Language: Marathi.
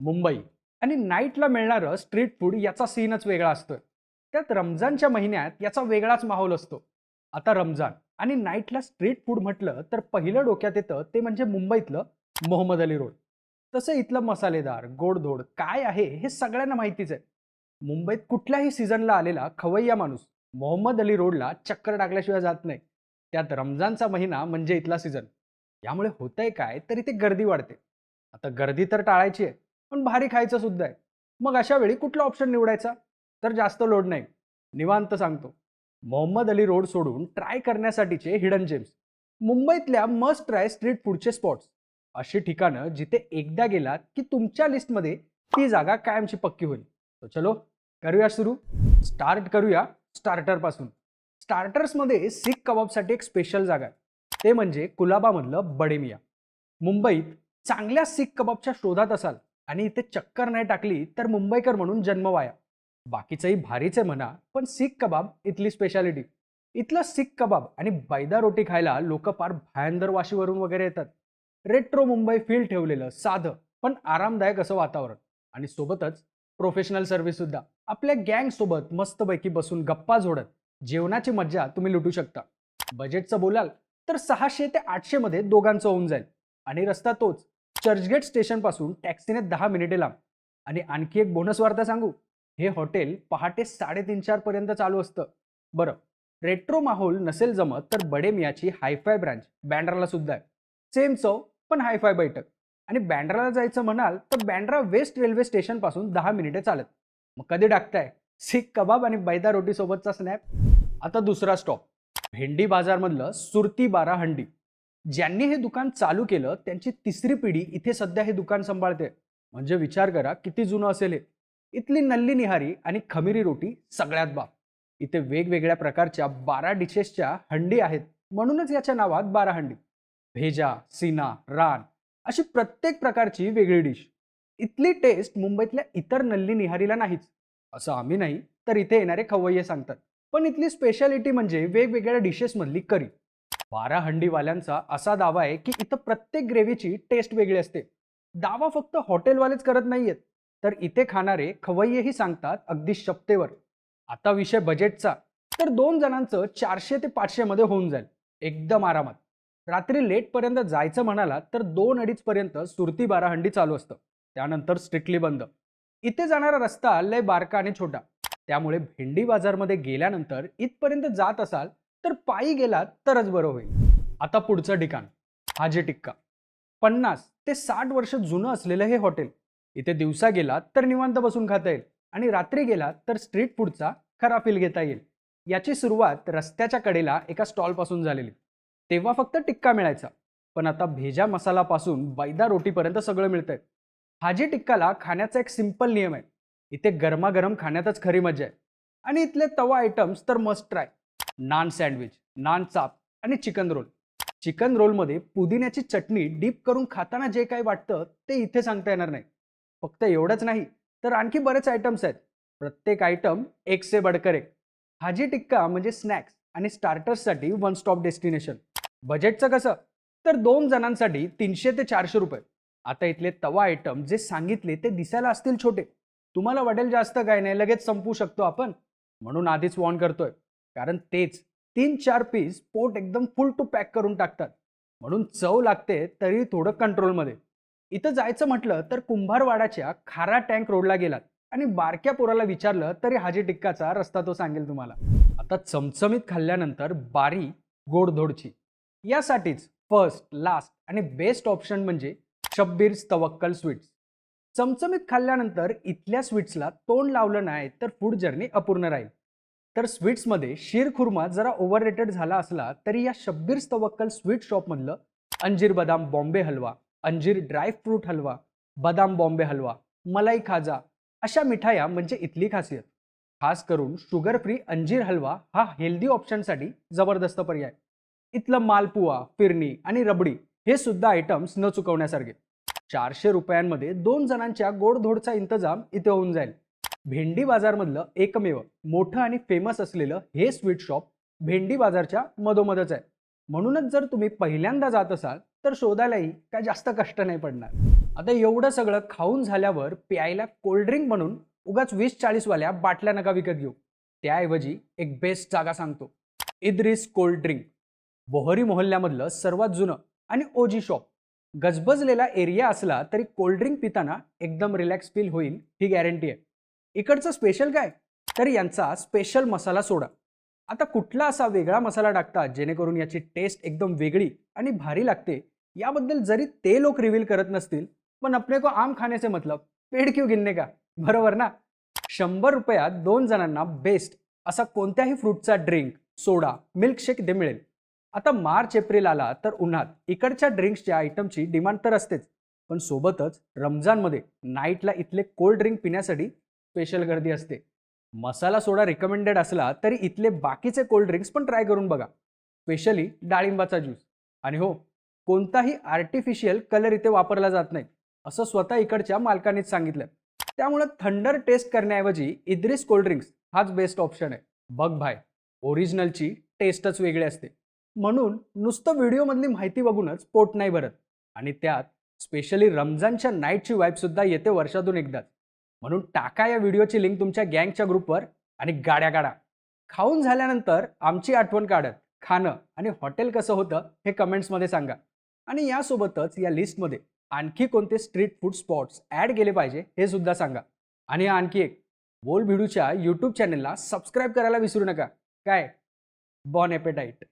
मुंबई. आणि नाईटला मिळणारं स्ट्रीट फूड याचा सीनच वेगळा असतोय. त्यात रमजानच्या महिन्यात याचा वेगळाच माहोल असतो. आता रमजान. आणि नाईटला स्ट्रीट फूड म्हटलं तर पहिलं डोक्यात येतं ते म्हणजे मुंबईतलं मोहम्मद अली रोड. तसं इथलं मसालेदार गोडधोड काय आहे हे सगळ्यांना माहितीच आहे. मुंबईत कुठल्याही सीझनला आलेला खवय्या माणूस मोहम्मद अली रोडला चक्कर टाकल्याशिवाय जात नाही. त्यात रमजानचा महिना म्हणजे इथला सीझन. यामुळे होतंय काय तरी ते गर्दी वाढते. आता गर्दी तर टाळायची आहे. पण भारी खायचं सुद्धा आहे. मग अशा वेळी कुठला ऑप्शन निवडायचा? तर जास्त लोड नाही. निवांत सांगतो. मोहम्मद अली रोड सोडून ट्राय करण्यासाठीचे हिडन जेम्स मुंबईतल्या मस्ट ट्राय स्ट्रीट फूडचे स्पॉट्स अशी ठिकाणं जिथे एकदा गेलात की तुमच्या लिस्टमध्ये ती जागा कायमची पक्की होईल. तर चलो करूया सुरू. स्टार्ट करूया स्टार्टरपासून स्टार्टर्समध्ये सीख कबाबसाठी एक स्पेशल जागा आहे. ते म्हणजे कुलाबामधलं बडेमिया मुंबईत चांगल्या सीख कबाबच्या शोधात असाल. आणि इथे चक्कर नाही टाकली तर मुंबईकर म्हणून जन्मवाया बाकीचंही भारीच आहे म्हणा पण सीख कबाब इथली स्पेशालिटी इथलं सीख कबाब आणि बैदा रोटी खायला लोक फार भयांदर वाशीवरून वगैरे येतात. रेट्रो मुंबई फील ठेवलेलं साधं पण आरामदायक असं वातावरण. आणि सोबतच प्रोफेशनल सर्व्हिस सुद्धा. आपल्या गँग सोबत मस्तपैकी बसून गप्पा जोडत जेवणाची मज्जा तुम्ही लुटू शकता. बजेटचं बोलाल तर सहाशे ते आठशे मध्ये दोघांचं होऊन जाईल. आणि रस्ता तोच. चर्चगेट स्टेशनपासून टॅक्सीने दहा मिनिटे लांब. आणि आणखी एक बोनस वार्ता सांगू? हे हॉटेल पहाटे साडेतीन चार पर्यंत चालू असतं. बरं रेट्रो माहोल नसेल जमत तर बडे मियाची हायफाय ब्रांच बँड्राला सुद्धा आहे. सेम चव पण हायफाय बैठक. आणि बँड्राला जायचं म्हणाल तर बँड्रा वेस्ट रेल्वे स्टेशनपासून दहा मिनिटे चालत. मग कधी टाकताय सीख कबाब आणि बैदा रोटी सोबतचा स्नॅप. आता दुसरा स्टॉप. भेंडी बाजारमधलं सुरती बारा हंडी. ज्यांनी हे दुकान चालू केलं त्यांची तिसरी पिढी इथे सध्या हे दुकान सांभाळते. म्हणजे विचार करा किती जुनं असेल हे. इथली नल्ली निहारी आणि खमिरी रोटी सगळ्यात बाप. इथे वेगवेगळ्या प्रकारच्या बारा डिशेसच्या हंडी आहेत. म्हणूनच याच्या नावात बारा हंडी. भेजा सीना रान अशी प्रत्येक प्रकारची वेगळी डिश. इथली टेस्ट मुंबईतल्या इतर नल्ली निहारीला नाहीच. असं आम्ही नाही तर इथे येणारे खवय्ये सांगतात. पण इथली स्पेशालिटी म्हणजे वेगवेगळ्या डिशेसमधली करी. बारा हंडीवाल्यांचा असा दावा आहे की इथं प्रत्येक ग्रेव्हीची टेस्ट वेगळी असते. दावा फक्त हॉटेलवालेच करत नाहीयेत. तर इथे खाणारे खवय्येही सांगतात अगदी शपतेवर आता विषय बजेटचा तर दोन जणांचं चारशे ते पाचशे मध्ये होऊन जाईल. एकदम आरामात. रात्री लेटपर्यंत जायचं म्हणाला तर दोन अडीच पर्यंत सुरती बारा हंडी चालू असतं. त्यानंतर स्ट्रिक्टली बंद. इथे जाणारा रस्ता लय बारका आणि छोटा. त्यामुळे भेंडी बाजारमध्ये गेल्यानंतर इथपर्यंत जात असाल तर पायी गेलात तरच बरं होईल. आता पुढचं ठिकाण हाजी टिक्का. पन्नास ते साठ वर्ष जुनं असलेलं हे हॉटेल. इथे दिवसा गेलात तर निवांत बसून खाता येईल आणि रात्री गेलात तर स्ट्रीट फूडचा खरा फील घेता येईल. याची सुरुवात रस्त्याच्या कडेला एका स्टॉलपासून झालेली. तेव्हा फक्त टिक्का मिळायचा. पण आता भेजा मसालापासून बैदा रोटीपर्यंत सगळं मिळतंय. हाजी टिक्काला खाण्याचा एक सिंपल नियम आहे. इथे गरमागरम खाण्यातच खरी मजा आहे. आणि इथले तवा आयटम्स तर must try naan sandwich naan chaap आणि चिकन रोल. चिकन रोलमध्ये पुदिन्याची चटणी डीप करून खाताना जे काही वाटतं ते इथे सांगता येणार नाही. फक्त एवढंच नाही तर आणखी बरेच आयटम्स आहेत. प्रत्येक आयटम एक से बडकर एक हाजी टिक्का म्हणजे स्नॅक्स आणि स्टार्टर्ससाठी वन स्टॉप डेस्टिनेशन बजेटचं कसं? तर दोन जणांसाठी तीनशे ते चारशे रुपये. आता इथले तवा आयटम जे सांगितले ते दिसायला असतील छोटे. तुम्हाला वाटेल जास्त काय नाही लगेच संपू शकतो आपण. म्हणून आधीच वॉर्न करतोय. कारण तेच तीन चार पीस पोट एकदम फुल टू पॅक करून टाकतात. म्हणून चव लागते तरी थोडं कंट्रोलमध्ये इथं जायचं म्हटलं तर कुंभारवाडाच्या खारा टँक रोडला गेलात आणि बारक्या पोराला विचारलं तरी हाजी टिक्काचा रस्ता तो सांगेल तुम्हाला. आता चमचमीत खाल्ल्यानंतर बारी गोडधोडची. यासाठीच फर्स्ट लास्ट आणि बेस्ट ऑप्शन म्हणजे शब्बीर तवक्कल स्वीट्स चमचमीत खाल्ल्यानंतर इथल्या स्वीट्सला तोंड लावलं नाही तर फूड जर्नी अपूर्ण राहील. तर स्वीट्समध्ये शीरखुर्मा जरा ओव्हर रेटेड झाला असला तरी या शब्बीर तवक्कल स्वीट शॉपमधलं अंजीर बदाम बॉम्बे हलवा अंजीर ड्राय फ्रूट हलवा बदाम बॉम्बे हलवा मलाई खाजा अशा मिठाया म्हणजे इथली खासियत. खास करून शुगर फ्री अंजीर हलवा हा हेल्दी ऑप्शनसाठी जबरदस्त पर्याय. इथलं मालपुआ फिरणी आणि रबडी हे सुद्धा आयटम्स न चुकवण्यासारखे. चारशे रुपयांमध्ये दोन जणांच्या गोडधोडचा इंतजाम इथे होऊन जाईल. भेंडी बाजारमधलं एकमेव मोठं आणि फेमस असलेलं हे स्वीट शॉप भेंडी बाजारच्या मधोमधच आहे. म्हणूनच जर तुम्ही पहिल्यांदा जात असाल तर शोधायलाही काय जास्त कष्ट नाही पडणार. आता एवढं सगळं खाऊन झाल्यावर प्यायला कोल्ड्रिंक म्हणून उगाच वीस चाळीसवाल्या बाटल्या नका विकत घेऊ. त्याऐवजी एक बेस्ट जागा सांगतो. इद्रिस कोल्ड ड्रिंक बोहरी मोहल्ल्यामधलं सर्वात जुनं आणि ओजी शॉप गजबजलेला एरिया असला तरी कोल्ड्रिंक पिताना एकदम रिलॅक्स फील होईल ही गॅरंटी आहे. इकडचं स्पेशल काय? तर यांचा स्पेशल मसाला सोडा. आता कुठला असा वेगळा मसाला टाकतात जेणेकरून याची टेस्ट एकदम वेगळी आणि भारी लागते याबद्दल जरी ते लोक रिव्हील करत नसतील पण अपने को आम खाण्याचे मतलब पेड क्यू गिनने का? बरोबर ना? शंभर रुपयात दोन जणांना बेस्ट असा कोणत्याही फ्रूटचा ड्रिंक सोडा मिल्कशेक दे मिळेल. आता मार्च एप्रिल आला तर उन्हात इकडच्या ड्रिंक्सच्या आयटमची डिमांड तर असतेच पण सोबतच रमजानमध्ये नाईटला इथले कोल्ड ड्रिंक पिण्यासाठी स्पेशल गर्दी असते. मसाला सोडा रिकमेंडेड असला तरी इथले बाकीचे कोल्ड ड्रिंक्स पण ट्राय करून बघा. स्पेशली डाळिंबाचा ज्यूस आणि हो कोणताही आर्टिफिशियल कलर इथे वापरला जात नाही. असं स्वतः इकडच्या मालकानेच सांगितलं. त्यामुळं थंडर टेस्ट करण्याऐवजी इद्रिस कोल्ड ड्रिंक्स हाच बेस्ट ऑप्शन आहे. बघ भाय ओरिजिनलची टेस्टच वेगळी असते. म्हणून नुसतं व्हिडिओमधली माहिती बघूनच पोट नाही भरत. आणि त्यात स्पेशली रमजानच्या नाईटची वाईब सुद्धा येते वर्षातून एकदाच. म्हणून टाका या व्हिडिओची लिंक तुमच्या गँगच्या ग्रुपवर आणि गाड्या गाडा. खाऊन झाल्यानंतर आमची आठवण काढत खाणं आणि हॉटेल कसं होतं हे कमेंट्समध्ये सांगा. आणि यासोबतच या लिस्टमध्ये आणखी कोणते स्ट्रीट फूड स्पॉट्स ॲड केले पाहिजे हे सुद्धा सांगा. आणि आणखी एक बोल भिडूच्या यूट्यूब चॅनलला सबस्क्राईब करायला विसरू नका. काय? बॉन एपेटाईट